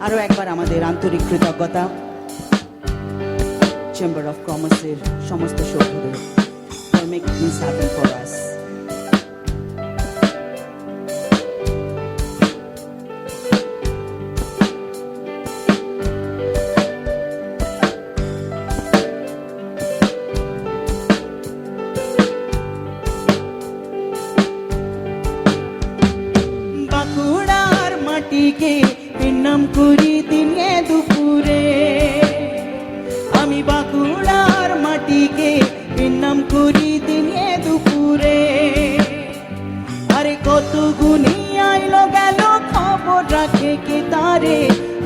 আরও একবার আমাদের আন্তরিক কৃতজ্ঞতা চেম্বার অফ কমার্সের সমস্ত সভ্যদের. বাঁকুড়ার মাটিকে নাম করি দিনে দুপুরে। আমি বাঁকুড়ার মাটিকে নাম করি দিনে দুপুরে। আরে কত গুণী আইলো গেল খবর রাখে কে তারে?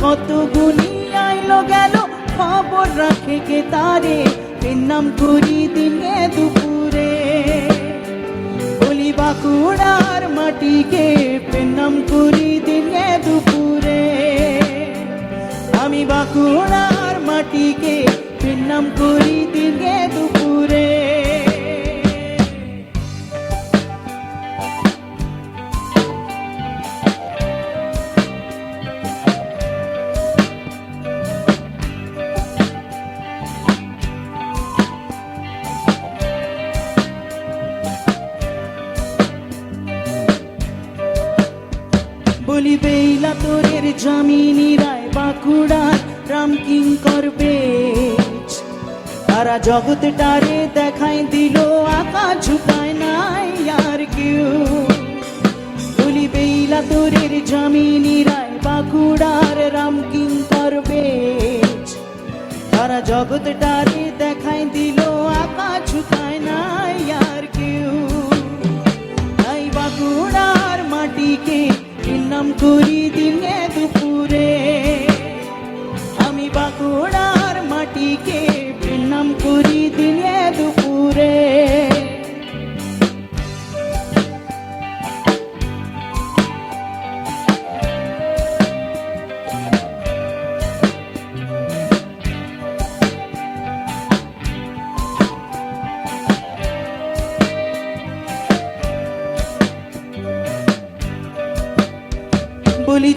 কত গুণী আইলো গেল খবর রাখে কে তারে? নাম করি দিনে দুপুরে। বলি বাঁকুড়ার মাটিকে বেইলা তোরের জামিনী রায় বাঁকুড়ার রাম কিং করবে তারা জগৎটারে দেখাই দিল, আকা ঝুকায় নাই আর কেউ। বলি, বেইলা তোরের জামিনী রায় বাঁকুড়ার রাম কিং করবে তারা জগৎটারে দেখাই দিল, আকা ঝুকায় নাই আর নাম করি দিনে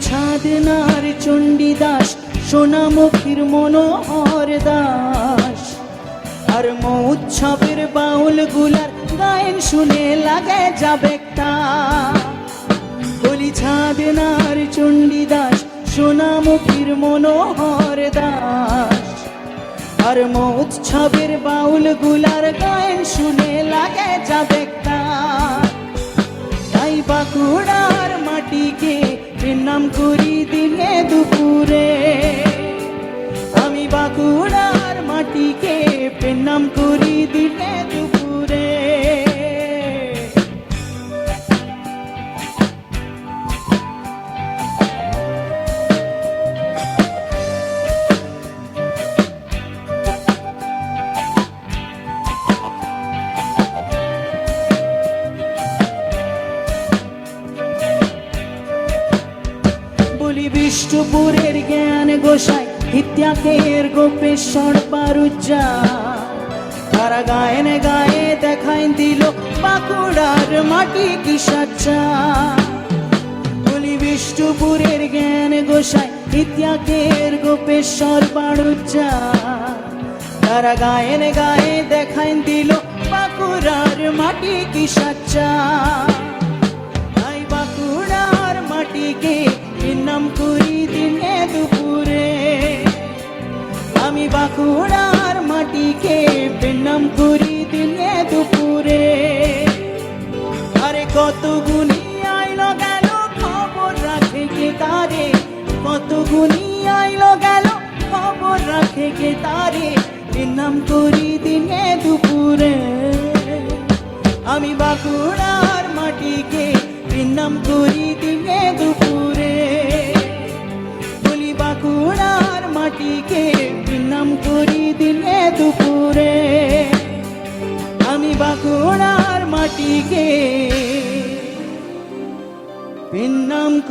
ছাদনার চণ্ডীদাস সোনামুখীর মনোহর দাস। আর মৌৎসবের বাউলগুলার গায়ন শুনে লাগে যাবে বলি ছাদনার চণ্ডীদাস সোনামুখীর মনোহর দাস। আর মৌৎসবের বাউলগুলার গায়ন শুনে লাগে যাবে তাই বাঁকুড়ার মাটিকে নাম করি দিনে বলি, বিষ্ণুপুরের জ্ঞান গোসাই ইত্যাকের গোপেশ্বর পারুজা তারা গায়েনে গায়ে দেখাই দিল, বাঁকুড়ার মাটি কি সাচ্চা? বলি, বিষ্ণুপুরের জ্ঞান গোসাই ইত্যাকের গোপেশ্বর পারুজা তারা গায়েনে গায়ে দেখাই দিল, বাঁকুড়ার মাটি কি সাচ্চা? তাই নাম করি দিনে দুপুরে। আমি বাঁকুড়ার মাটিকে নাম করি দিনে দুপুরে। আরে কত গুণী আইলো গেল খবর রাখে কে তারে? কত গুণী আইলো গেল খবর রাখে কে তারে? নাম করি দিনে দুপুরে। আমি বাঁকুড়ার মাটিকে নাম করি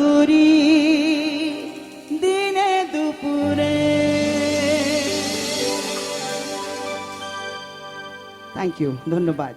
করি দিনে দুপুরে। থ্যাংক ইউ ধন্যবাদ।